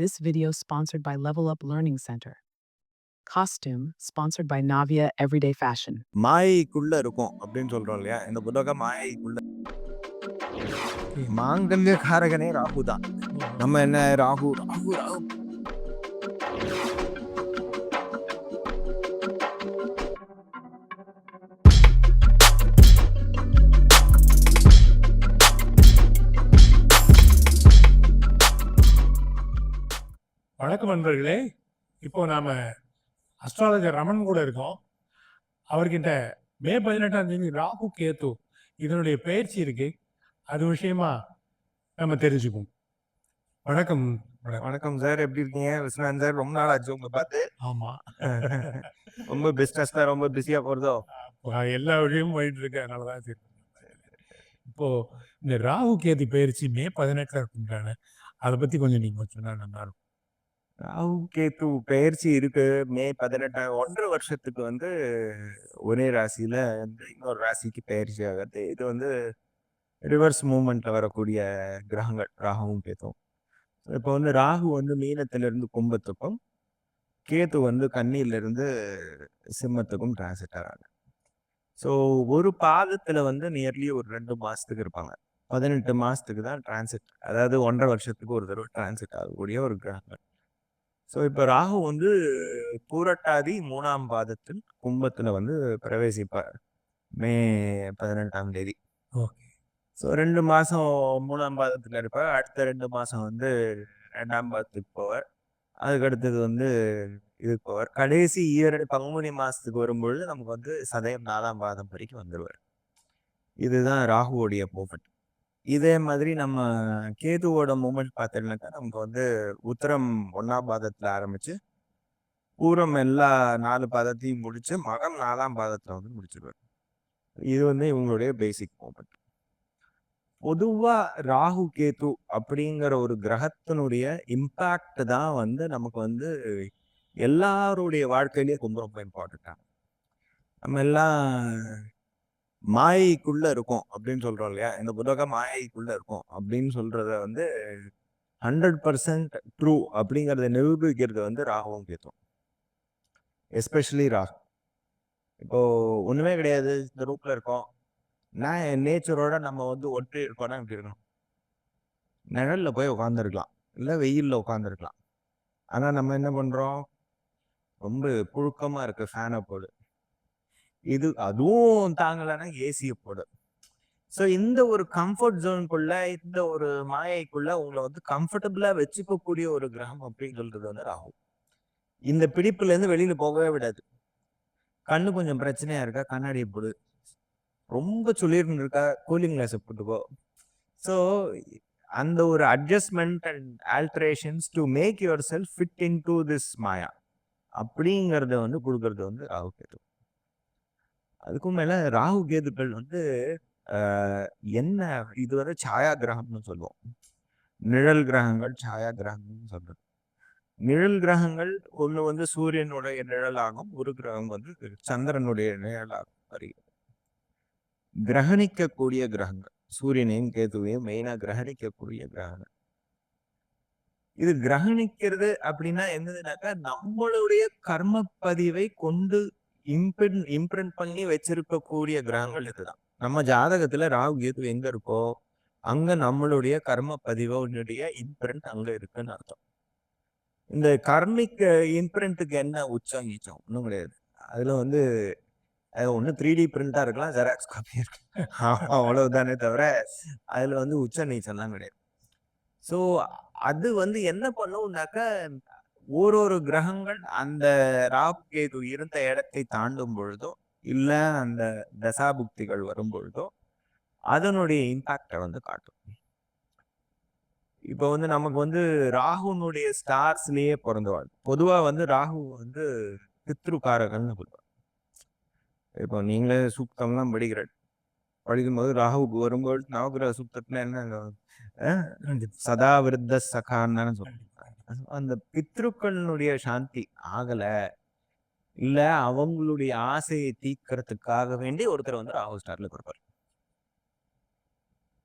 This video sponsored by Level Up Learning Center. Costume sponsored by Navia Everyday Fashion. மாயைக்குள்ள இருக்கும் அப்படின்னு சொல்றோம் இல்லையா இந்த புத்தகம் மாயைக்குள்ள மாங்கல்ய காரகனே ராகு தான் நம்ம என்ன ராகு ராகு ராகு வணக்கம் நண்பர்களே. இப்போ நாம அஸ்ட்ராலஜர் ரமன் கூட இருக்கோம். அவர்கிட்ட மே பதினெட்டாம் தேதி ராகு கேத்து இதனுடைய பயிற்சி இருக்கு. அது விஷயமா நம்ம தெரிஞ்சுக்குவோம் வணக்கம். வணக்கம். சார். எப்படி இருக்கீங்க? விஸ்வநாதன் சார் ரொம்ப நாள் ஆச்சு உங்களை பார்த்து. ஆமா. ரொம்ப பிஸ்னஸ் தான் ரொம்ப பிஸியா போறதோ. எல்லா வழியும் போயிட்டு இருக்கு அதனாலதான் சரி. இப்போ இந்த ராகு கேது பயிற்சி மே பதினெட்டுல இருக்குன்றாங்க அதை பத்தி கொஞ்சம் நீங்க சொன்னா நல்லா இருக்கும். ராகு கேத்து பெயர்ச்சி இருக்கு. மே பதினெட்டாம் ஒன்றரை வருஷத்துக்கு வந்து ஒரே ராசியில வந்து இன்னொரு ராசிக்கு பெயர்ச்சி ஆகிறது இது வந்து ரிவர்ஸ் மூமெண்ட்ல வரக்கூடிய கிரகங்கள் ராகுவும் கேத்தும் இப்போ வந்து ராகு வந்து மீனத்திலிருந்து கும்பத்துக்கும் கேத்து வந்து கண்ணியிலிருந்து சிம்மத்துக்கும் டிரான்சிட் ஆகிறாங்க ஸோ ஒரு பாதத்துல வந்து நியர்லி ஒரு ரெண்டு மாசத்துக்கு இருப்பாங்க. பதினெட்டு மாசத்துக்கு தான் டிரான்சிட் அதாவது ஒன்றரை வருஷத்துக்கு ஒரு தடவை டிரான்சிட் ஆகக்கூடிய ஒரு கிரகங்கள். ஸோ இப்போ ராகு வந்து பூரட்டாதி மூணாம் பாதத்தில் கும்பத்துல வந்து பிரவேசிப்பார். மே பதினெட்டாம் தேதி. ஓகே. ஸோ ரெண்டு மாசம் மூணாம் பாதத்துல இருப்பார். அடுத்த ரெண்டு மாசம் வந்து ரெண்டாம் பாதத்துக்கு போவார். அதுக்கு அடுத்தது வந்து இதுக்கு போவார். கடைசி இயர் பங்குனி மாசத்துக்கு வரும்பொழுது நமக்கு வந்து சதயம் நாலாம் பாதம் வரைக்கும் வந்துடுவார் இதுதான் ராகுவோடைய மூமெண்ட். இதே மாதிரி நம்ம கேதுவோட மூமெண்ட் பார்த்தீங்கன்னாக்கா நமக்கு வந்து உத்தரம் ஒன்னாம் பாதத்துல ஆரம்பிச்சு பூரம் எல்லா நாலு பாதத்தையும் முடிச்சு மகம் நாலாம் பாதத்துல வந்து முடிச்சிருவார். இது வந்து இவங்களுடைய பேசிக் மூமெண்ட் பொதுவா ராகு கேது அப்படிங்கிற ஒரு கிரகத்தினுடைய இம்பாக்ட் தான் வந்து நமக்கு வந்து எல்லாருடைய வாழ்க்கையிலேயே ரொம்ப ரொம்ப இம்பார்ட்டண்டா நம்ம எல்லாம் மாயைக்குள்ள இருக்கும் அப்படின்னு சொல்றோம் இல்லையா? இந்த புத்தகம் மாயைக்குள்ள இருக்கும் அப்படின்னு சொல்றத வந்து ஹண்ட்ரட் பர்சன்ட் ட்ரூ அப்படிங்கறத நிரூபிக்கிறது வந்து ராகவும் கேத்தும் எஸ்பெஷலி ராக் இப்போ ஒண்ணுமே கிடையாது. இந்த ரூப்ல இருக்கோம். நான் நேச்சரோட நம்ம வந்து ஒற்றி இருக்கோம்னா இப்படி இருக்கணும் நிழல்ல போய் உட்காந்துருக்கலாம் இல்லை வெயில்ல உட்காந்துருக்கலாம் ஆனால் நம்ம என்ன பண்றோம்? ரொம்ப புழுக்கமா இருக்கு ஃபேனை போடு இது அதுவும் தாங்கலைன்னா ஏசியை போடு. ஸோ இந்த ஒரு கம்ஃபர்ட் ஜோனுக்குள்ள இந்த ஒரு மாயைக்குள்ள உங்களை வந்து கம்ஃபர்டபுளா வச்சுக்கக்கூடிய ஒரு கிரகம் அப்படின்னு சொல்றது வந்து ராகு. இந்த பிடிப்புல இருந்து வெளியில போகவே விடாது. கண்ணு கொஞ்சம் பிரச்சனையா இருக்கா? கண்ணாடியை போடு. ரொம்ப சொல்லிருந்து இருக்கா? கூலிங் கிளாஸ் போட்டுக்கோ. ஸோ அந்த ஒரு adjustment and alterations to make yourself fit into this maya அப்படிங்கிறத வந்து கொடுக்கறது வந்து ராகு கேது. அதுக்கும் மேல ராகு கேதுக்கள் வந்து ஆஹ், என்ன இது வந்து சாயா கிரகம்னு சொல்லுவோம். நிழல் கிரகங்கள் சாயா கிரகங்கள்னு சொல்றது. நிழல் கிரகங்கள் ஒண்ணு வந்து சூரியனுடைய நிழலாகும் ஒரு கிரகம் வந்து சந்திரனுடைய நிழலாகும் வருகிறது கிரகணிக்கக்கூடிய கிரகங்கள் சூரியனையும் கேதுவையும் மெயினா கிரகணிக்கக்கூடிய கிரகங்கள். இது கிரகணிக்கிறது அப்படின்னா என்னதுனாக்கா நம்மளுடைய கர்ம பதிவை கொண்டு இம்பிரிண்ட் இம்ப்ரிண்ட் பண்ணி வச்சிருக்கக்கூடிய கிரகங்கள் இதுதான். நம்ம ஜாதகத்துல ராகு கேது எங்க இருக்கோ அங்க நம்மளுடைய கர்ம பதிவோடைய இம்ப்ரிண்ட் அங்க இருக்குன்னு அர்த்தம். இந்த கர்மிக் இம்ப்ரிண்ட்டுக்கு என்ன உச்சம் நீச்சம்? ஒன்றும் கிடையாது. அதுல வந்து ஒன்று த்ரீ டி பிரிண்டா இருக்கலாம் ஜெராக்ஸ் காப்பி இருக்கலாம். அவ்வளவுதானே தவிர அதுல வந்து உச்ச நீச்சம்லாம் கிடையாது. ஸோ அது வந்து என்ன பண்ணும்னாக்கா ஒரு ஒரு கிரகங்கள் அந்த ராகு இருந்த இடத்தை தாண்டும் பொழுதோ இல்ல அந்த தசாபுக்திகள் வரும் பொழுதோ அதனுடைய இம்பாக்டை வந்து காட்டும். இப்போ வந்து நமக்கு வந்து ராகுனுடைய ஸ்டார்ஸ்லயே பிறந்தவாள் பொதுவா வந்து ராகு வந்து பித்ருக்காரகன்னு சொல்லுவாங்க. இப்போ நீங்களே சூக்தம்லாம் படிக்கிற படிக்கும்போது ராகுக்கு வரும்போது நவகிரக சூக்தத்துல என்ன சதா விருத்த சகான்னு சொல்லுவாங்க. அந்த பித்ருக்களுடைய சாந்தி ஆகல. இல்ல அவங்களுடைய ஆசையை தீர்க்கறதுக்காக வேண்டி ஒருத்தர் வந்து ராகு ஸ்டார்ல கொடுப்பார்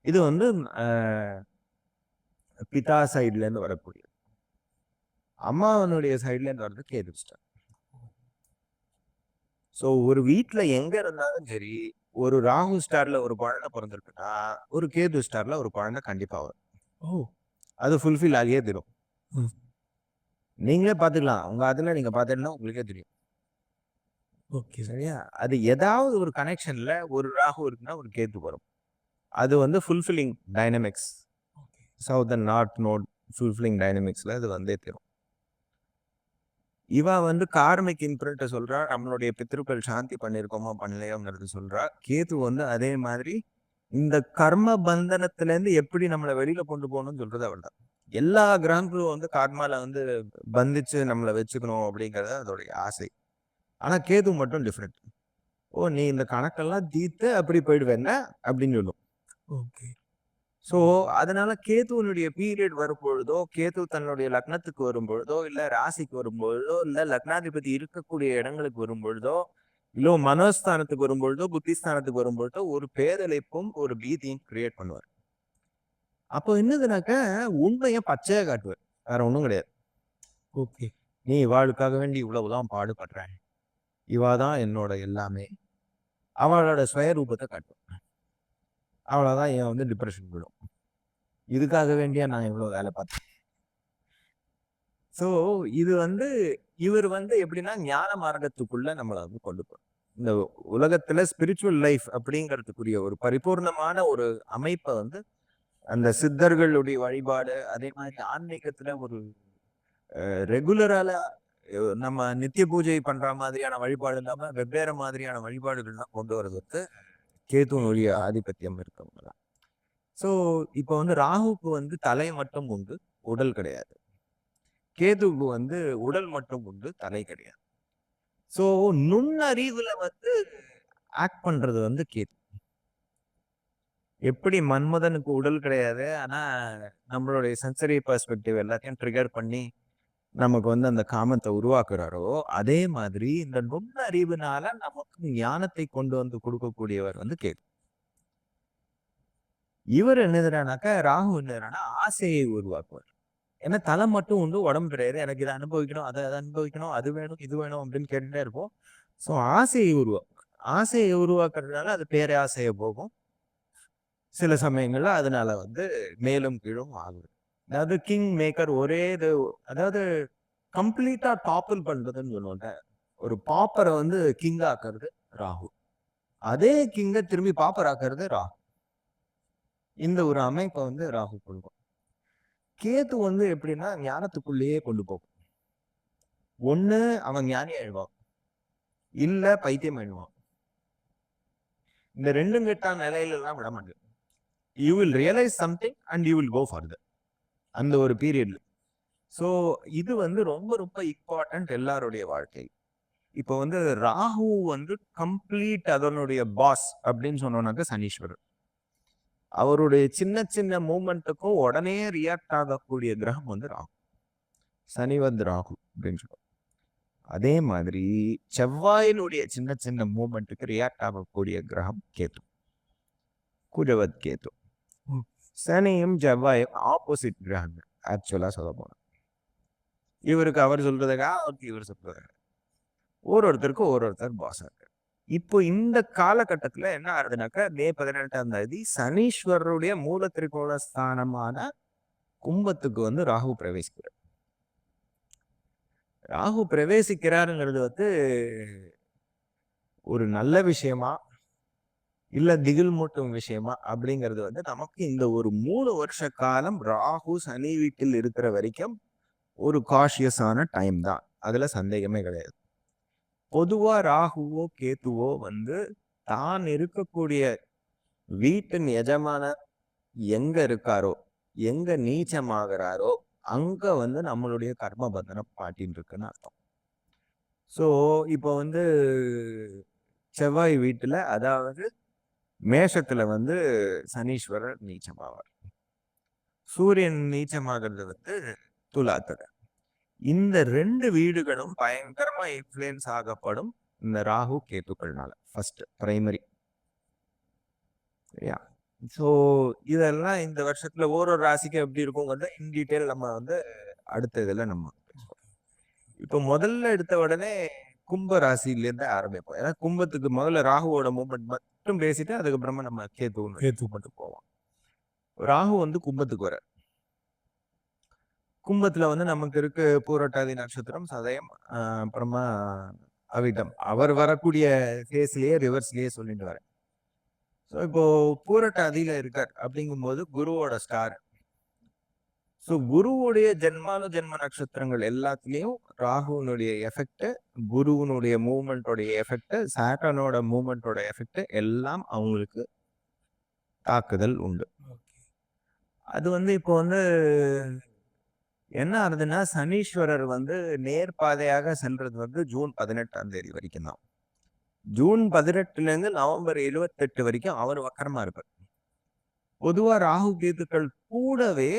இது வந்து பிதா சைட்ல இருந்து வரக்கூடிய அம்மாவனுடைய சைட்ல இருந்து வர்றது கேது ஸ்டார் ஸோ ஒரு வீட்ல எங்க இருந்தாலும் சரி ஒரு ராகு ஸ்டார்ல ஒரு குழந்தை பிறந்திருக்குன்னா ஒரு கேது ஸ்டார்ல ஒரு குழந்தை கண்டிப்பா வரும். ஓ. அது ஃபுல்ஃபில் ஆகியே தரும். நீங்களே பார்த்துக்கலாம். உங்க அதுல நீங்க பார்த்தீங்கன்னா உங்களுக்கே தெரியும். ஓகே. சரியா? அது ஏதாவது ஒரு கனெக்ஷன்ல ஒரு ராகு இருக்குன்னா ஒரு கேது வரும். அது வந்து fulfilling dynamics okay. South and north node fulfilling டைனமிக்ஸ்ல அது வந்தே தரும். இவ வந்து கார்மிக் இம்ப்ரிண்ட்டை சொல்றா. நம்மளுடைய பித்ருக்கள் சாந்தி பண்ணியிருக்கோமா பண்ணலையோங்கிறது சொல்றா. கேது வந்து அதே மாதிரி இந்த கர்ம பந்தனத்துல இருந்து எப்படி நம்மளை வெளியில கொண்டு போகணும்னு சொல்றது அவள் தான் எல்லா கிரகங்களும் வந்து கர்மால வந்து பந்திச்சு நம்மளை வச்சுக்கணும் அப்படிங்கறது அதோடைய ஆசை. ஆனா கேது மட்டும் டிஃப்ரெண்ட் ஓ நீ இந்த கணக்கெல்லாம் தீர்த்து அப்படி போயிடுவேன்ன அப்படின்னு சொல்லும். ஓகே. ஸோ அதனால கேதுவனுடைய பீரியட் வரும்பொழுதோ கேது தன்னுடைய லக்னத்துக்கு வரும்பொழுதோ இல்ல ராசிக்கு வரும்பொழுதோ இல்ல லக்னாதிபதி இருக்கக்கூடிய இடங்களுக்கு வரும்பொழுதோ இல்ல மனோஸ்தானத்துக்கு வரும்பொழுதோ புத்திஸ்தானத்துக்கு வரும்பொழுதோ ஒரு பேதலைப்பும் ஒரு பீதியும் கிரியேட் பண்ணுவார். அப்போ என்னதுனாக்க உண்மையை பச்சையா காட்டுவார் வேற ஒண்ணும் கிடையாது. ஓகே. நீ இவாளுக்காக வேண்டி இவ்வளவுதான் பாடுபடுறேன் இவா தான் என்னோட எல்லாமே. அவளோட சுயரூபத்தை காட்டுவான். அவ்வளோதான் என் வந்து டிப்ரெஷன் விடும். இதுக்காக வேண்டியா நான் இவ்வளோ வேலை பார்த்தேன். ஸோ இது வந்து இவர் வந்து எப்படின்னா ஞான மார்க்கத்துக்குள்ள நம்மளை வந்து கொண்டு போறோம் இந்த உலகத்துல ஸ்பிரிச்சுவல் லைஃப் அப்படிங்கிறதுக்குரிய ஒரு பரிபூர்ணமான ஒரு அமைப்பை வந்து அந்த சித்தர்களுடைய வழிபாடு அதே மாதிரி ஆன்மீகத்துல ஒரு ரெகுலரால நம்ம நித்திய பூஜை பண்ற மாதிரியான வழிபாடு இல்லாம வெவ்வேறு மாதிரியான வழிபாடுகள்லாம் கொண்டு வர்றதுக்கு கேத்துவனுடைய ஆதிபத்தியம் இருக்கவங்க தான் ஸோ இப்போ வந்து ராகுக்கு வந்து தலை மட்டும் உண்டு உடல் கிடையாது. கேதுவுக்கு வந்து உடல் மட்டும் உண்டு தலை கிடையாது. ஸோ நுண்ணறிவுல வந்து ஆக்ட் பண்றது வந்து கேது. எப்படி மன்மதனுக்கு உடல் கிடையாது. ஆனா நம்மளுடைய சென்சரி பெர்ஸ்பெக்டிவ் எல்லாத்தையும் ட்ரிகர் பண்ணி நமக்கு வந்து அந்த காமத்தை உருவாக்குறாரோ அதே மாதிரி இந்த நுண்ணறிவுனால நமக்கு ஞானத்தை கொண்டு வந்து கொடுக்கக்கூடியவர் வந்து கேது. இவர் என்னதுனாக்கா ராகு என்னதுனா ஆசையை உருவாக்குவார். ஏன்னா தலை மட்டும் வந்து உடம்பு கிடையாது. எனக்கு இதை அனுபவிக்கணும் அதை அதை அனுபவிக்கணும் அது வேணும் இது வேணும் அப்படின்னு கேட்டுட்டே இருப்போம். ஸோ ஆசையை உருவாக்கும் ஆசையை உருவாக்குறதுனால அது பேராசையை போகும். சில சமயங்கள்ல அதனால வந்து மேலும் கீழும் ஆகுது. அதாவது கிங் மேக்கர் ஒரே இது அதாவது கம்ப்ளீட்டா டாப்பிள் பண்றதுன்னு சொன்னோட ஒரு பாப்பரை வந்து கிங் ஆக்குறது ராகு அதே கிங்க திரும்பி பாப்பர் ஆக்குறது ராகு இந்த ஒரு அமைப்பை வந்து ராகு கொடுக்கும் கேத்து வந்து எப்படின்னா ஞானத்துக்குள்ளேயே கொண்டு போகும். ஒண்ணு அவன் ஞானி ஆயிடுவான். இல்ல பைத்தியம் ஆயிடுவான். இந்த ரெண்டும் கெட்டான நிலையில எல்லாம் விட மாட்டேன். You will realise something and you will go farther அந்த ஒரு பீரியட்ல ஸோ இது வந்து ரொம்ப ரொம்ப இம்பார்ட்டன்ட் எல்லாருடைய வாழ்க்கை. இப்போ வந்து ராகு வந்து கம்ப்ளீட் அதனுடைய பாஸ் அப்படின்னு சொன்னோம்னாக்க சனீஸ்வரர். அவருடைய சின்ன சின்ன மூமெண்ட்டுக்கும் உடனே ரியாக்ட் ஆகக்கூடிய கிரகம் வந்து ராகு. சனிவத் ராகு அப்படின்னு சொல்லுவோம் அதே மாதிரி செவ்வாயினுடைய சின்ன சின்ன மூமெண்ட்டுக்கு ரியாக்ட் ஆகக்கூடிய கிரகம் கேத்து குஜவத் கேத்து சனியும் செவ்வாயும் ஆப்போசிட் கிரகங்கள் ஆக்சுவலாக சொல்ல போனால் இவருக்கு அவர் சொல்றதுக்கா அவருக்கு இவர் சொல்றதுக்கா ஒரு ஒருத்தருக்கும் ஒரு ஒருத்தர் பாஸ் இருக்காரு. இப்போ இந்த காலகட்டத்தில் என்ன ஆகுதுனாக்கா மே பதினெட்டாம் தேதி சனீஸ்வரருடைய மூல திரிகோண ஸ்தானமான கும்பத்துக்கு வந்து ராகு பிரவேசிக்கிறார். ராகு பிரவேசிக்கிறாருங்கிறது வந்து ஒரு நல்ல விஷயமா இல்ல திகில் மூட்டும் விஷயமா அப்படிங்கிறது வந்து நமக்கு இந்த ஒரு மூணு வருஷ காலம் ராகு சனி வீட்டில் இருக்கிற வரைக்கும் ஒரு காஷியஸான டைம் தான். அதுல சந்தேகமே கிடையாது. பொதுவா ராகுவோ கேத்துவோ வந்து தான் இருக்கக்கூடிய வீட்டின் எஜமான எங்க இருக்காரோ எங்க நீச்சமாகிறாரோ அங்க வந்து நம்மளுடைய கர்ம பந்தனம் பாட்டின்னு இருக்குன்னு அர்த்தம். ஸோ இப்போ வந்து செவ்வாய் வீட்டுல அதாவது மேஷத்துல வந்து சனீஸ்வரர் நீச்சமாவார். சூரியன் நீச்சமாகிறது வந்து துலாத்துல இந்த ரெண்டு வீடுகளும் பயங்கரமா இன்ஃப்ளூயன்ஸ் ஆகப்படும் இந்த ராகு கேத்துக்கள்னால. ஃபர்ஸ்ட் பிரைமரி சரியா? ஸோ இதெல்லாம் இந்த வருஷத்துல ஒரு ஒரு ராசிக்கு எப்படி இருக்குங்கிறத இன் டீட்டெயில் நம்ம வந்து அடுத்த இதுல நம்ம பேசுவோம். இப்போ முதல்ல எடுத்த உடனே கும்ப ராசியிலேருந்து ஆரம்பிப்போம். ஏன்னா கும்பத்துக்கு முதல்ல ராகுவோட மூமெண்ட் மட்டும் பேசிட்டு அதுக்கப்புறமா நம்ம கேத்து கேத்து. மட்டும் போவோம். ராகு வந்து கும்பத்துக்கு வர கும்பத்துல வந்து நமக்கு இருக்கு பூரட்டாதி நட்சத்திரம் சதயம் அப்புறமா அவிட்டம். அவர் வரக்கூடிய ஃபேஸ்லயே ரிவர்ஸ்லயே சொல்லிட்டு வரேன் ஸோ இப்போ பூரட்டாதியில இருக்கார் அப்படிங்கும்போது குருவோட ஸ்டார் ஸோ குருவுடைய ஜென்மானு ஜென்ம நட்சத்திரங்கள் எல்லாத்துலேயும் ராகுனுடைய எஃபெக்ட் குருவினுடைய மூமெண்ட்டோடைய எஃபெக்ட் சாட்டனோட மூமெண்ட்டோட எஃபெக்ட் எல்லாம் அவங்களுக்கு தாக்குதல் உண்டு. அது வந்து இப்போ வந்து என்ன ஆகுதுன்னா சனீஸ்வரர் வந்து நேர்பாதையாக செல்றது வந்து ஜூன் பதினெட்டாம் தேதி வரைக்கும் தான். ஜூன் பதினெட்டுல இருந்து நவம்பர் எழுவத்தெட்டு வரைக்கும் அவர் வக்கரமா இருப்பார். பொதுவா ராகு கேதுக்கள் கூடவே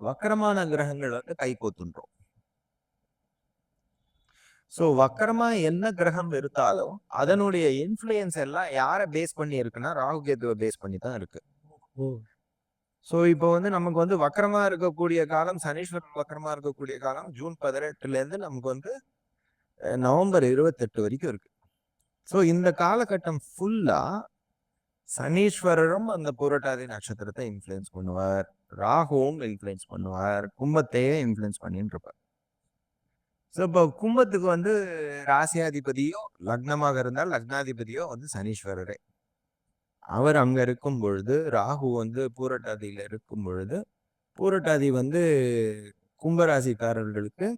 வக்கரமான கிரகங்கள் வந்து கை கோத்துன்றோம். சோ வக்கரமா என்ன கிரகம் இருந்தாலும் அதனுடைய இன்ஃப்ளூயன்ஸ் எல்லாம் யாரை பேஸ் பண்ணி இருக்குன்னா ராகு கேதுவை பேஸ் பண்ணி தான் இருக்கு. ஸோ இப்போ வந்து நமக்கு வந்து வக்கரமா இருக்கக்கூடிய காலம் சனீஸ்வரன் வக்கரமா இருக்கக்கூடிய காலம் ஜூன் பதினெட்டுல இருந்து நமக்கு வந்து நவம்பர் இருபத்தெட்டு வரைக்கும் இருக்கு. ஸோ இந்த காலகட்டம் ஃபுல்லா சனீஸ்வரரும் அந்த புரட்டாதி நட்சத்திரத்தை இன்ஃப்ளூயன்ஸ் பண்ணுவார். ராகுவும் இன்ஃப்ளூயன்ஸ் பண்ணுவார். கும்பத்தையே இன்ஃப்ளூயன்ஸ் பண்ணின்னு இருப்பார். ஸோ இப்போ கும்பத்துக்கு வந்து ராசியாதிபதியோ லக்னமாக இருந்தால் லக்னாதிபதியோ வந்து சனீஸ்வரரே. அவர் அங்க இருக்கும் பொழுது ராகு வந்து பூரட்டாதியில இருக்கும் பொழுது பூரட்டாதி வந்து கும்பராசிக்காரர்களுக்கு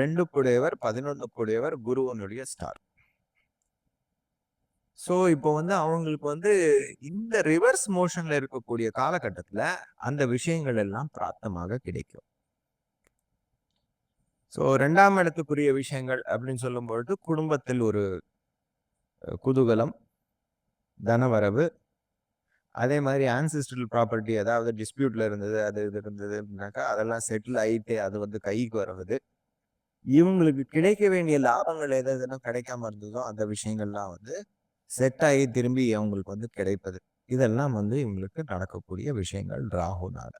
ரெண்டு புடையவர் பதினொன்று புடையவர் குருவனுடைய ஸ்டார் ஸோ இப்போ வந்து அவங்களுக்கு வந்து இந்த ரிவர்ஸ் மோஷன்ல இருக்கக்கூடிய காலகட்டத்தில் அந்த விஷயங்கள் எல்லாம் பிராப்தமாக கிடைக்கும். ஸோ ரெண்டாம் இடத்துக்குரிய விஷயங்கள் அப்படின்னு சொல்லும் பொழுது குடும்பத்தில் ஒரு குதூகலம் தனவரவு அதே மாதிரி ஆன்சிஸ்ட்ரல் ப்ராப்பர்ட்டி ஏதாவது டிஸ்பியூட்ல இருந்தது அது இது இருந்ததுனாக்கா அதெல்லாம் செட்டில் ஆயிட்டு அது வந்து கைக்கு வருவது. இவங்களுக்கு கிடைக்க வேண்டிய லாபங்கள் எது எதுனா கிடைக்காம இருந்ததோ அந்த விஷயங்கள்லாம் வந்து செட் ஆகி திரும்பி அவங்களுக்கு வந்து கிடைப்பது. இதெல்லாம் வந்து இவங்களுக்கு நடக்கக்கூடிய விஷயங்கள் ராகுனால.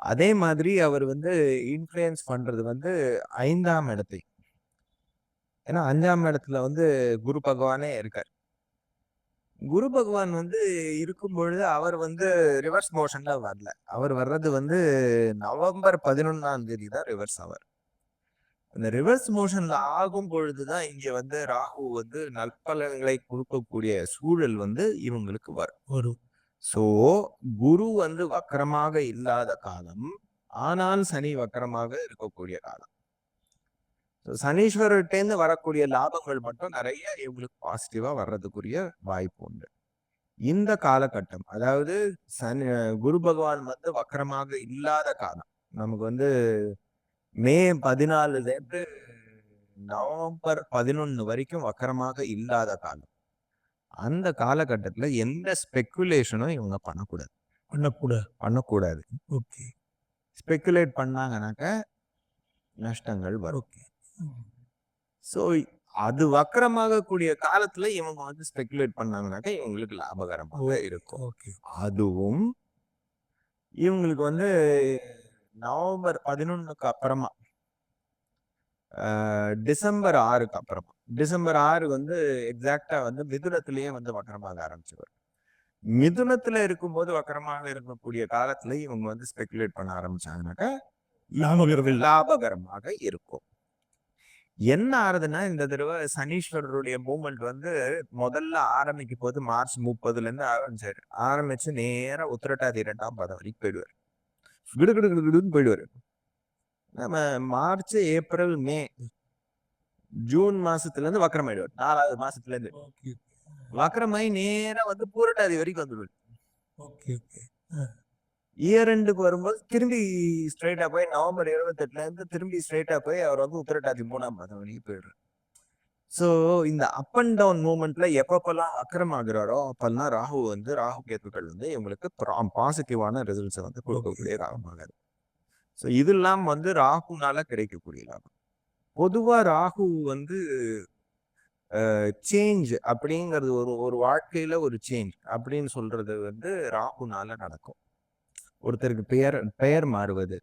அதே மாதிரி அவர் வந்து இன்ஃப்ளூயன்ஸ் பண்றது வந்து ஐந்தாம் இடத்தை. ஏன்னா அஞ்சாம் இடத்துல வந்து குரு பகவானே இருக்கார். குரு பகவான் வந்து இருக்கும் பொழுது அவர் வந்து ரிவர்ஸ் மோஷன்ல வரல. அவர் வர்றது வந்து நவம்பர் பதினொன்னாம் தேதி தான் ரிவர்ஸ் ஆவார் அந்த ரிவர்ஸ் மோஷன்ல ஆகும் பொழுதுதான் இங்க வந்து ராகு வந்து நற்பலன்களை கொடுக்கக்கூடிய சூழல் வந்து இவங்களுக்கு வரும். ஒரு சோ குரு வந்து வக்கரமாக இல்லாத காலம் ஆனால் சனி வக்கரமாக இருக்கக்கூடிய காலம். சனீஸ்வரர்கிட்டேருந்து வரக்கூடிய லாபங்கள் மட்டும் நிறைய இவங்களுக்கு பாசிட்டிவா வர்றதுக்குரிய வாய்ப்பு உண்டு. இந்த காலகட்டம் அதாவது சனி குரு பகவான் வந்து வக்கரமாக இல்லாத காலம் நமக்கு வந்து மே பதினாலுல இருந்து நவம்பர் பதினொன்னு வரைக்கும் வக்கரமாக இல்லாத காலம். அந்த காலகட்டத்துல எந்த ஸ்பெக்குலேஷனும் இவங்க பண்ணக்கூடாது. பண்ணக்கூடாது. பண்ணக்கூடாது. ஓகே. ஸ்பெக்குலேட் பண்ணாங்கனாக்க நஷ்டங்கள் வரும். ஓகே. ஸோ அது வக்கரமாக கூடிய காலத்துல இவங்க வந்து ஸ்பெகுலேட் பண்ணாங்கனாக்க இவங்களுக்கு லாபகரமாக இருக்கும். ஓகே. அதுவும் இவங்களுக்கு வந்து நவம்பர் பதினொன்னுக்கு அப்புறமா. டிசம்பர் ஆறுக்கு அப்புறமா. டிசம்பர் ஆறு வந்து எக்ஸாக்டா வந்து மிதுனத்திலேயே வந்து வக்கரமாக ஆரம்பிச்சுவார். மிதுனத்துல இருக்கும்போது வக்கரமாக இருக்கக்கூடிய காலத்துல இவங்க வந்து ஸ்பெகுலேட் பண்ண ஆரம்பிச்சாங்கனாக்கா லாபகரம் லாபகரமாக இருக்கும். என்ன ஆறுதுன்னா இந்த தடவை சனீஸ்வரருடைய மூமெண்ட் வந்து முதல்ல ஆரம்பிக்கும் போது மார்ச் முப்பதுல இருந்து ஆரம்பிச்சாரு. ஆரம்பிச்சு நேரா உத்திரட்டாதி இரண்டாம் பாதம் வரைக்கும் போயிடுவார். கிடு கிடு கிடு கிடுன்னு போயிடுவாரு. நம்ம மார்ச் ஏப்ரல் மே ஜூன் மாசத்துல இருந்து வக்கரம் ஆயிடுவார். நாலாவது மாசத்துல இருந்து வக்கரமாயி நேரா வந்து பூரட்டாதி வரைக்கும் வந்துடுவார். இயர் எண்டுக்கு வரும்போது திரும்பி ஸ்ட்ரைட்டா போய் நவம்பர் இருபத்தெட்டுல இருந்து திரும்பி ஸ்ட்ரைட்டா போய் அவர் வந்து உத்திரட்டாதி மூணாம் பாதம் வரைக்கும் போயிடுறாரு. ஸோ இந்த அப் அண்ட் டவுன் மூமெண்ட்ல எப்பப்பெல்லாம் அக்கிரம் ஆகுறாரோ அப்பெல்லாம் ராகு வந்து ராகு கேத்துக்கள் வந்து இவங்களுக்கு பாசிட்டிவான ரிசல்ட்ஸை வந்து கொடுக்கக்கூடிய ராகமாக ஸோ இதெல்லாம் வந்து ராகுனால கிடைக்கக்கூடிய லாபம். பொதுவா ராகு வந்து சேஞ்ச் அப்படிங்கிறது ஒரு ஒரு வாழ்க்கையில ஒரு சேஞ்ச் அப்படின்னு சொல்றது வந்து ராகுனால நடக்கும். ஒருத்தருக்கு பெயர் பெயர் மாறுவது.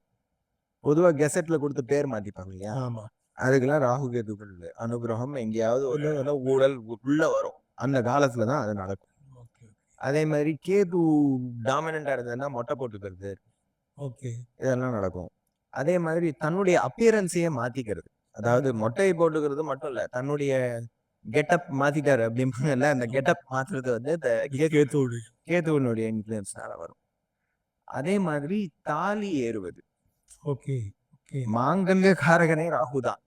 பொதுவா கெசட்ல கொடுத்து பேர் மாத்திப்பாங்க இல்லையா? ஆமா. அதுக்கெல்லாம் ராகு கேதுக்கள் அனுகிரகம் எங்கேயாவது ஒரு இதுல ஊழல் உள்ள வரும். அந்த காலத்துல தான் அது நடக்கும். ஓகே அதே மாதிரி கேது டாமினண்டா இருந்ததுன்னா மொட்டை போட்டுக்கிறது. ஓகே. இதெல்லாம் நடக்கும். அதே மாதிரி தன்னுடைய அப்பியரன்ஸையே மாத்திக்கிறது. அதாவது மொட்டையை போட்டுக்கிறது மட்டும் இல்ல தன்னுடைய கெட்டப் மாத்திட்டாரு அப்படிம்பாங்கல்ல அந்த கெட்டப் மாத்துறது வந்து இந்த கேது கேத்தோடு கேதுவனுடைய இன்ஃபுளுன்ஸ்னால வரும். அதே மாதிரி தாலி ஏறுவது. Okay okay. மாங்கல்ய காரகனே ராகு தான்.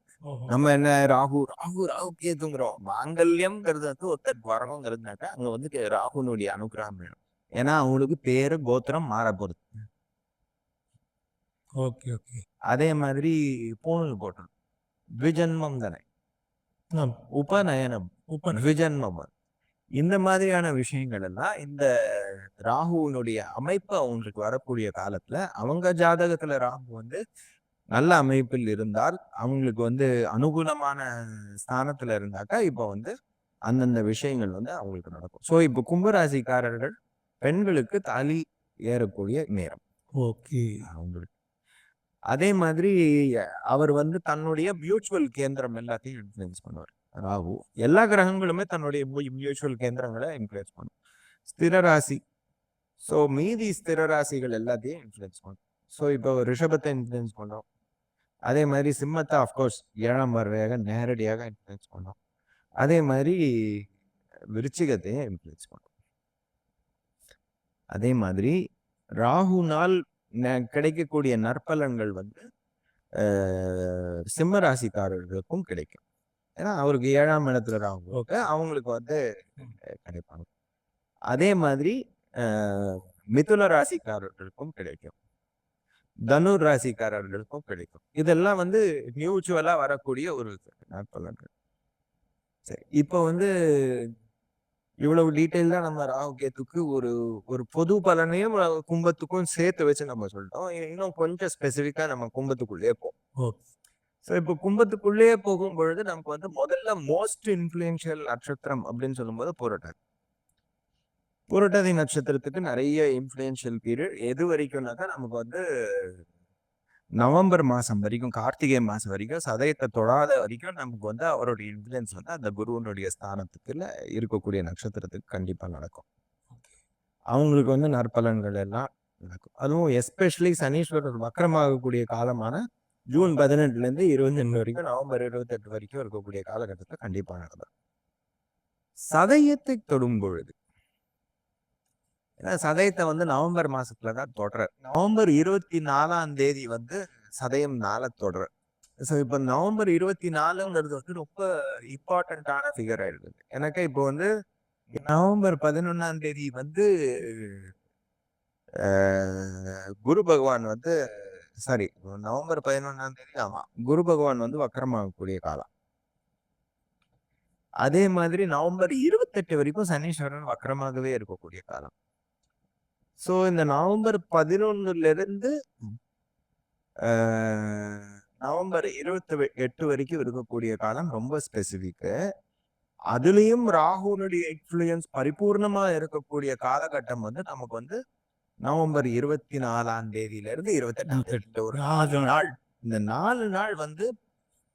நம்ம என்ன ராகு ராகு ராகு கேதுங்கிறோம். மாங்கல்யம்ங்கிறது வந்து ஒருத்தர் வரணுங்கிறதுனாக்கா அங்க வந்து ராகுனுடைய அனுகிரகம் வேணும். ஏன்னா அவங்களுக்கு பேரு கோத்திரம் மாற போகுது. Okay okay. அதே மாதிரி பூணல் போட்டணும் த்விஜன்மம் தானே. உபநயனம். உப்பன் த்விஜன்மம். இந்த மாதிரியான விஷயங்கள் எல்லாம் இந்த ராகுவினுடைய அமைப்பு அவங்களுக்கு வரக்கூடிய காலத்துல அவங்க ஜாதகத்துல ராகு வந்து நல்ல அமைப்பில் இருந்தால் அவங்களுக்கு வந்து அனுகூலமான ஸ்தானத்துல இருந்தாக்கா இப்போ வந்து அந்தந்த விஷயங்கள் வந்து அவங்களுக்கு நடக்கும். ஸோ இப்போ கும்பராசிக்காரர்கள் பெண்களுக்கு தாலி ஏறக்கூடிய நேரம். ஓகே. அவங்களுக்கு. அதே மாதிரி அவர் வந்து தன்னுடைய மியூச்சுவல் கேந்திரம் எல்லாத்தையும் இன்ஃப்ளூயன்ஸ் பண்ணுவார். ராகு எல்லா கிரகங்களுமே தன்னுடைய மியூச்சுவல் கேந்திரங்களை இன்ஃப்ளூயன்ஸ் பண்ணும். ஸ்திர ராசி. ஸோ மீதி ஸ்திர ராசிகள் எல்லாத்தையும் இன்ஃப்ளூயன்ஸ் பண்ணும். ஸோ இப்போ ரிஷபத்தை இன்ஃப்ளூயன்ஸ் பண்ணோம். அதே மாதிரி சிம்மத்தை அஃப்கோர்ஸ் ஏழாம் பார்வையாக நேரடியாக இன்ஃப்ளூயன்ஸ் பண்ணோம். அதே மாதிரி விருச்சிகத்தையும் இன்ஃப்ளூயன்ஸ் பண்ணும். அதே மாதிரி ராகுனால் கிடைக்கக்கூடிய நற்பலன்கள் வந்து சிம்ம ராசிக்காரர்களுக்கும் கிடைக்கும். ஏன்னா அவருக்கு ஏழாம் இடத்துல ராகு அவங்களுக்கு வந்து கிடைப்பாங்க. அதே மாதிரி மிதுன ராசிக்காரர்களுக்கும் கிடைக்கும். தனுர் ராசிக்காரர்களுக்கும் கிடைக்கும். இதெல்லாம் வந்து மியூச்சுவலா வரக்கூடிய ஒரு நற்பலன்கள் சரி இப்போ வந்து இவ்வளவு டீட்டெயிலா நம்ம ராகு கேத்துக்கு ஒரு ஒரு பொது பலனையும் கும்பத்துக்கும் சேர்த்து வச்சு நம்ம சொல்லிட்டோம். இன்னும் கொஞ்சம் ஸ்பெசிஃபிக்கா நம்ம கும்பத்துக்குள்ளேயே போவோம். ஸோ இப்போ கும்பத்துக்குள்ளேயே போகும் பொழுது நமக்கு வந்து முதல்ல மோஸ்ட் இன்ஃப்ளூயன்ஷியல் நட்சத்திரம் அப்படின்னு சொல்லும்போது புரட்டாதி புரட்டாதி நட்சத்திரத்துக்கு நிறைய இன்ஃப்ளூயன்ஷியல் பீரியட் எது வரைக்கும்னாக்கா நமக்கு வந்து நவம்பர் மாதம் வரைக்கும் கார்த்திகை மாதம் வரைக்கும் சதயத்தை தொடாத வரைக்கும் நமக்கு வந்து அவருடைய இன்ஃப்ளூயன்ஸ் வந்து அந்த குருவனுடைய ஸ்தானத்துக்குள்ள இருக்கக்கூடிய நட்சத்திரத்துக்கு கண்டிப்பாக நடக்கும். அவங்களுக்கு வந்து நற்பலன்கள் எல்லாம் நடக்கும். அதுவும் எஸ்பெஷலி சனீஸ்வரர் வக்கரமாகக்கூடிய காலமான ஜூன் பதினெட்டுலேருந்து இருபத்தி ரெண்டு வரைக்கும் நவம்பர் இருபத்தெட்டு வரைக்கும் இருக்கக்கூடிய காலகட்டத்தில் கண்டிப்பாக நடக்கும். சதயத்தை தொடும் பொழுது ஏன்னா சதயத்தை வந்து நவம்பர் மாசத்துல தான் தொடர் நவம்பர் இருபத்தி நாலாம் தேதி வந்து சதயம் நாள தொடர் ஸோ இப்போ நவம்பர் இருபத்தி நாலுங்கிறது வந்து ரொம்ப இம்பார்ட்டண்ட்டான ஃபிகர் ஆயிடுது. எனக்கு இப்போ வந்து நவம்பர் பதினொன்னாம் தேதி வந்து குரு பகவான் வந்து சாரி நவம்பர் பதினொன்னாம் தேதி ஆமாம் குரு பகவான் வந்து வக்கரமாகக்கூடிய காலம். அதே மாதிரி நவம்பர் இருபத்தெட்டு வரைக்கும் சனீஸ்வரன் வக்கரமாகவே இருக்கக்கூடிய காலம். ஸோ இந்த நவம்பர் பதினொன்னுல இருந்து நவம்பர் இருபத்தி எட்டு வரைக்கும் இருக்கக்கூடிய காலம் ரொம்ப ஸ்பெசிஃபிக்கு அதுலயும் ராகுனுடைய இன்ஃப்ளூயன்ஸ் பரிபூர்ணமா இருக்கக்கூடிய காலகட்டம் வந்து நமக்கு வந்து நவம்பர் இருபத்தி நாலாம் தேதியில இருந்து இருபத்தெட்டாம் தேதி ஒரு நாலு நாள் இந்த நாலு நாள் வந்து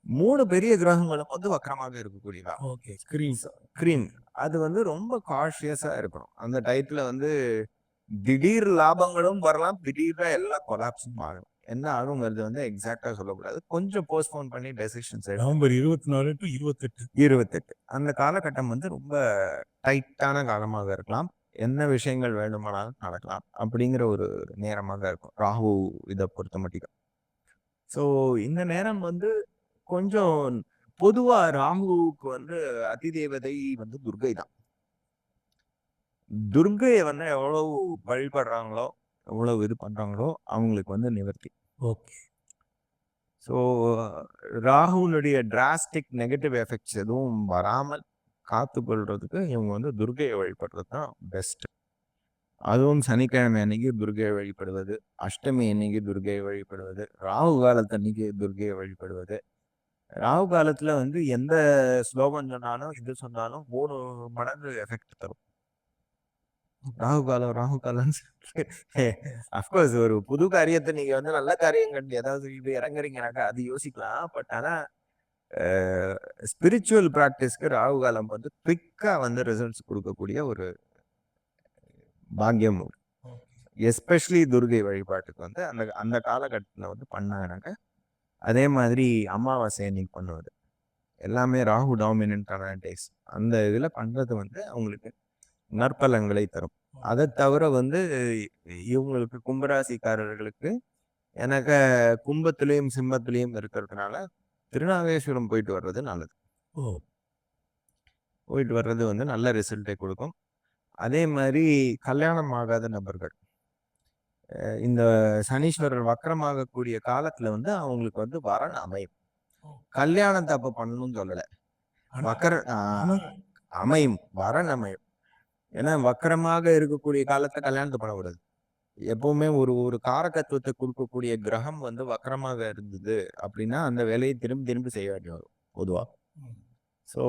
மூணு பெரிய கிரகங்களும் வந்து வக்கரமாக இருக்கக்கூடிய காலம். ஓகே ஸ்கிரீன் ஸ்கிரீன் அது வந்து ரொம்ப காஷியஸா இருக்கணும். அந்த டயத்துல வந்து திடீர் லாபங்களும் வரலாம் திடீர்னு எல்லா கொலாப்ஸும் ஆகும் என்ன ஆகுங்கிறது வந்து எக்ஸாக்டா சொல்லக்கூடாது. கொஞ்சம் போஸ்ட்போன் பண்ணி டெசிஷன்ஸ் நவம்பர் இருபத்தி நாலு டு இருபத்தெட்டு. இருபத்தெட்டு. அந்த காலகட்டம் வந்து ரொம்ப டைட்டான காலமாக இருக்கலாம். என்ன விஷயங்கள் வேண்டுமானாலும் நடக்கலாம் அப்படிங்கிற ஒரு நேரமாக இருக்கும். ராகு இதை பொறுத்த மட்டும் ஸோ இந்த நேரம் வந்து கொஞ்சம் பொதுவா ராகுவுக்கு வந்து அதிதேவதை வந்து துர்கை தான் துர்கையை வந்து எவ்வளவு வழிபடுறாங்களோ எவ்வளவு இது பண்றாங்களோ அவங்களுக்கு வந்து நிவர்த்தி. ஓகே. ஸோ ராகுனுடைய டிராஸ்டிக் நெகட்டிவ் எஃபெக்ட்ஸ் எதுவும் வராமல் காத்துக்கொள்றதுக்கு இவங்க வந்து துர்கையை வழிபடுறது தான் பெஸ்ட் அதுவும் சனிக்கிழமை அன்னைக்கு துர்கையை வழிபடுவது அஷ்டமி அன்னைக்கு துர்கையை வழிபடுவது ராகு காலத்து அன்னைக்கு துர்கையை வழிபடுவது. ராகு காலத்துல வந்து எந்த ஸ்லோகம் சொன்னாலும் இது சொன்னாலும் மூணு மடங்கு எஃபெக்ட் தரும். ராகு காலம் ராகு காலம் அஃப்கோர்ஸ் ஒரு புது காரியத்தை நீங்க வந்து நல்ல காரியங்கள் ஏதாவது இது இறங்குறீங்கனாக்கா அது யோசிக்கலாம். பட் ஆனா ஸ்பிரிச்சுவல் ப்ராக்டிஸ்க்கு ராகு காலம் வந்து குவிக்கா வந்து ரிசல்ட்ஸ் கொடுக்கக்கூடிய ஒரு பாக்கியம் எஸ்பெஷலி துர்கை வழிபாட்டுக்கு வந்து அந்த அந்த காலகட்டத்தில் வந்து பண்ணாங்கனாக்க அதே மாதிரி அமாவாசை அன்னைக்கு பண்ணுவது. எல்லாமே ராகு டாமினன்டான டேஸ் அந்த இதில் பண்ணுறது வந்து அவங்களுக்கு நற்பலன்களை தரும். அதை தவிர வந்து இவங்களுக்கு கும்பராசிக்காரர்களுக்கு எனக்கு கும்பத்திலையும் சிம்மத்திலையும் இருக்கிறதுனால திருநாகேஸ்வரம் போயிட்டு வர்றது நல்லது. ஓ! போயிட்டு வர்றது வந்து நல்ல ரிசல்ட்டை கொடுக்கும். அதே மாதிரி கல்யாணம் ஆகாத நபர்கள். இந்த சனீஸ்வரர் வக்கரமாகக்கூடிய காலத்துல வந்து அவங்களுக்கு வந்து வரன் அமையும். கல்யாணத்தை அப்ப பண்ணணும்னு சொல்லல. வக்கர அமையும். வரன் அமையும். ஏன்னா வக்கரமாக இருக்கக்கூடிய காலத்தை கல்யாணத்தை பண்ணக்கூடாது எப்பவுமே ஒரு ஒரு காரகத்துவத்தை கொடுக்கக்கூடிய கிரகம் வந்து வக்கரமாக இருந்தது அப்படின்னா அந்த வேலையை திரும்பி திரும்பி செய்ய வேண்டிய வரும் பொதுவா. ஸோ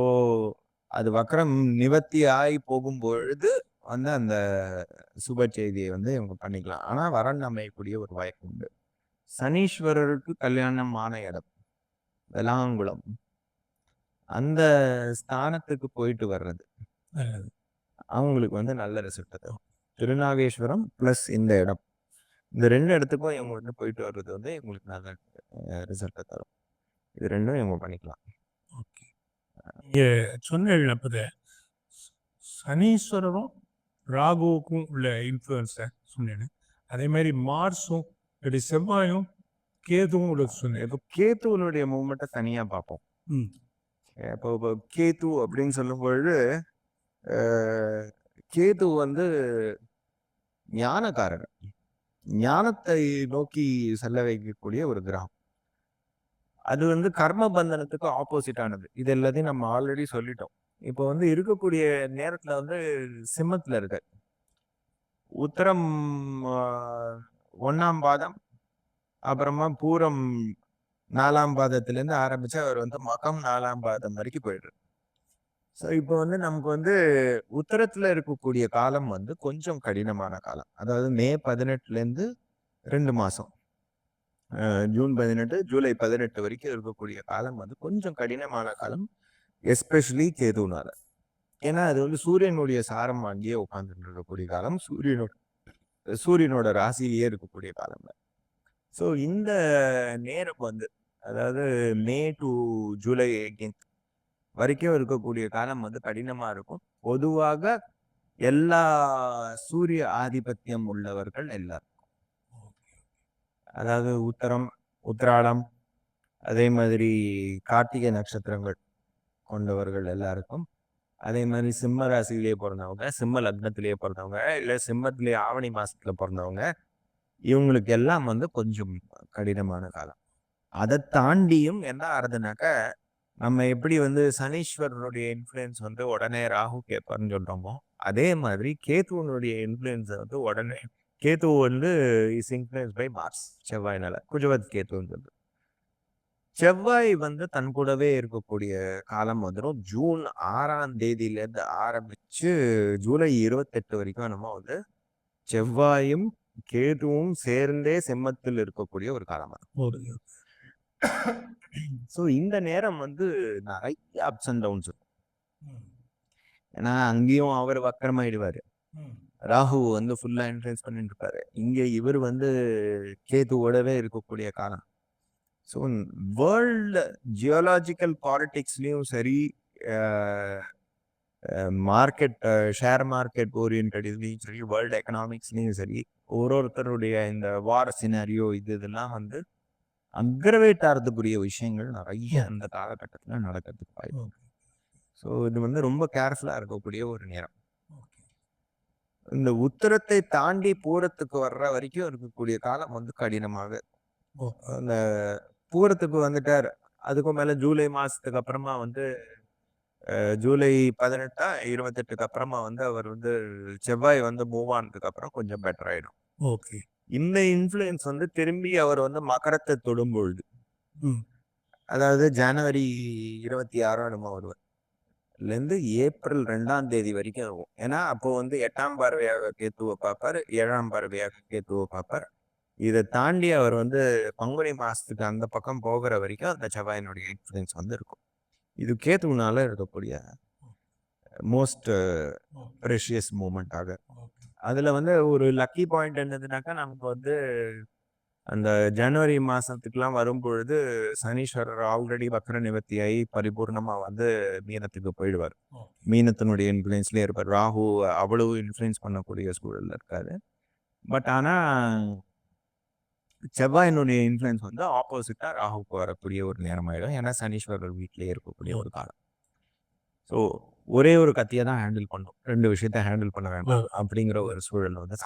அது வக்கரம் நிவர்த்தி ஆகி போகும் பொழுது வந்து அந்த சுப செய்தியை வந்து இவங்க பண்ணிக்கலாம். ஆனா வரன் அமையக்கூடிய ஒரு வாய்ப்பு உண்டு. சனீஸ்வரருக்கு கல்யாணமான இடம் வெளாங்குளம். அந்த ஸ்தானத்துக்கு போயிட்டு வர்றது. அவங்களுக்கு வந்து நல்ல ரிசல்ட் தரும். திருநாகேஸ்வரம் ப்ளஸ் இந்த இடம். இந்த ரெண்டு இடத்துக்கும் இவங்க வந்து போயிட்டு வர்றது வந்து இவங்களுக்கு நல்ல ரிசல்ட்டை தரும். இது ரெண்டும் இவங்க பண்ணிக்கலாம். ஓகே. நீங்க சொன்ன அப்பத சனீஸ்வரரும் ராகுவுக்கும் உள்ள இன்ஃப்ளூயன்ஸை சொன்னேன். அதே மாதிரி மார்ஸும் இப்படி செவ்வாயும் கேதுவும் உள்ள சொன்னேன். இப்போ கேத்துவனுடைய மூமெண்ட்டை தனியா பார்ப்போம். ம். இப்போ இப்போ கேத்து அப்படின்னு சொல்லும் பொழுது கேது வந்து ஞானக்காரர். ஞானத்தை நோக்கி செல்ல வைக்கக்கூடிய ஒரு கிரகம். அது வந்து கர்ம பந்தனத்துக்கு ஆப்போசிட் ஆனது. இது எல்லாத்தையும் நம்ம ஆல்ரெடி சொல்லிட்டோம். இப்போ வந்து இருக்கக்கூடிய நேரத்துல வந்து சிம்மத்துல இருக்க. உத்தரம் ஒன்னாம் பாதம் அப்புறமா பூரம் நாலாம் பாதத்திலேருந்து ஆரம்பிச்சு அவர் வந்து மகம் நாலாம் பாதம் வரைக்கும் போயிடுறாரு. ஸோ இப்போ வந்து நமக்கு வந்து உத்தரத்துல இருக்கக்கூடிய காலம் வந்து கொஞ்சம் கடினமான காலம். அதாவது மே பதினெட்டுலேருந்து ரெண்டு மாதம் ஜூன் பதினெட்டு ஜூலை பதினெட்டு வரைக்கும் இருக்கக்கூடிய காலம் வந்து கொஞ்சம் கடினமான காலம் எஸ்பெஷலி கேதுனால. ஏன்னா அது வந்து சூரியனுடைய சாரம் வாங்கியே உட்கார்ந்துட்டு இருக்கக்கூடிய காலம் சூரியனோட சூரியனோட ராசியிலேயே இருக்கக்கூடிய காலம் ஸோ இந்த நேரம் வந்து அதாவது மே டு ஜூலை எயிட்டீன்த் வரைக்கும் இருக்கக்கூடிய காலம் வந்து கடினமா இருக்கும். பொதுவாக எல்லா சூரிய ஆதிபத்தியம் உள்ளவர்கள் எல்லாருக்கும் அதாவது உத்தரம் உத்திராடம் அதே மாதிரி கார்த்திகை நட்சத்திரங்கள் கொண்டவர்கள் எல்லாருக்கும். அதே மாதிரி சிம்ம ராசியிலேயே பிறந்தவங்க சிம்ம லக்னத்திலேயே பிறந்தவங்க இல்லை சிம்மத்திலேயே ஆவணி மாசத்துல பிறந்தவங்க இவங்களுக்கு எல்லாம் வந்து கொஞ்சம் கடினமான காலம். அதை தாண்டியும் என்ன ஆறுதுனாக்க நம்ம எப்படி வந்து சனீஸ்வரனுடைய இன்ஃப்ளூயன்ஸ் வந்து உடனே ராகு கேப்பார்னு சொல்றோமோ அதே மாதிரி கேத்துவனுடைய இன்ஃப்ளூயன்ஸ் வந்து உடனே கேத்து வந்து இஸ் இன்ஃப்ளூயன்ஸ் பை மார்ஸ் செவ்வாய்னால குஜவத் கேத்துன்னு செவ்வாய் வந்து தன் கூடவே இருக்கக்கூடிய காலம் வந்துடும் ஜூன் ஆறாம் தேதியிலேருந்து ஆரம்பிச்சு ஜூலை இருபத்தெட்டு வரைக்கும் நம்ம வந்து செவ்வாயும் கேதுவும் சேர்ந்தே செம்மத்தில் இருக்கக்கூடிய ஒரு காலம் ஸோ இந்த நேரம் வந்து நிறைய அப்ஸ் அண்ட் டவுன்ஸ் இருக்கும் ஏன்னா அங்கேயும் அவர் வக்கரமாயிடுவாரு. ராகு வந்து ஃபுல்லா இன்ஃபுளுன்ஸ் பண்ணிட்டு இருப்பாரு இங்க இவர் வந்து கேதுவோடவே இருக்கக்கூடிய காலம். ஸோ வேர்ல்டு ஜியோலாஜிக்கல் பாலிடிக்ஸ்லயும் சரி மார்க்கெட் ஷேர் மார்க்கெட் ஓரியன்ட் இதுலேயும் சரி வேர்ல்டு எக்கனாமிக்ஸ்லயும் சரி ஒரு ஒருத்தருடைய இந்த வார சினாரியோ இது இதெல்லாம் வந்து அக்ரவேட் ஆகிறதுக்குரிய விஷயங்கள் நிறைய அந்த காலகட்டத்தில் நடக்கிறதுக்கு வாய்ப்பு ஸோ இது வந்து ரொம்ப கேர்ஃபுல்லா இருக்கக்கூடிய ஒரு நேரம். இந்த உத்தரத்தை தாண்டி பூரத்துக்கு வர்ற வரைக்கும் இருக்கக்கூடிய காலம் வந்து கடினமாக. அந்த பூரத்துக்கு வந்துட்டார். அதுக்கும் மேல ஜூலை மாசத்துக்கு அப்புறமா வந்து ஜூலை பதினெட்டா இருபத்தெட்டுக்கு அப்புறமா வந்து அவர் வந்து செவ்வாய் வந்து மூவ் ஆனதுக்கு அப்புறம் கொஞ்சம் பெட்டர் ஆயிடும். ஓகே. இந்த இன்ஃப்ளூயன்ஸ் வந்து திரும்பி அவர் வந்து மகரத்தை தொடும் பொழுது ம். அதாவது ஜனவரி இருபத்தி ஆறோ என்னமோ வருவார். ஏப்ரல் ரெண்டாம் தேதி வரைக்கும் இருக்கும். ஏன்னா அப்போ வந்து எட்டாம் பார்வையாக கேத்துவை பார்ப்பார் ஏழாம் பார்வையாக கேத்துவை பார்ப்பார். இதை தாண்டி அவர் வந்து பங்குனி மாசத்துக்கு அந்த பக்கம் போகிற வரைக்கும் அந்த செவ்வாயினுடைய இன்ஃப்ளூயன்ஸ் வந்து இருக்கும். இது கேத்துனால இருக்கக்கூடிய மோஸ்ட் ப்ரெஷியஸ் மூமெண்ட்டாக அதில் வந்து ஒரு லக்கி பாயிண்ட் என்னதுனாக்கா நமக்கு வந்து அந்த ஜனவரி மாசத்துக்குலாம் வரும்பொழுது சனீஸ்வரர் ஆல்ரெடி வக்கர நிவர்த்தியாகி பரிபூர்ணமா வந்து மீனத்துக்கு போயிடுவார். மீனத்தினுடைய இன்ஃப்ளூயன்ஸ்லேயே இருப்பார். ராகு அவ்வளவு இன்ஃப்ளூயன்ஸ் பண்ணக்கூடிய சூழல்ல இருக்காரு. பட் ஆனா செவ்வாயினுடைய இன்ஃப்ளூயன்ஸ் வந்து ஆப்போசிட்டா ராகுக்கு வரக்கூடிய ஒரு நேரமாயிடும். ஏன்னா சனீஸ்வரர் வீட்டிலேயே இருக்கக்கூடிய ஒரு காலம். ஸோ ஒரே ஒரு கத்தியை தான் ஹேண்டில் பண்ணும். ரெண்டு விஷயத்த ஹேண்டில் பண்ண வேண்டாம் அப்படிங்கிற ஒரு சூழல் வந்து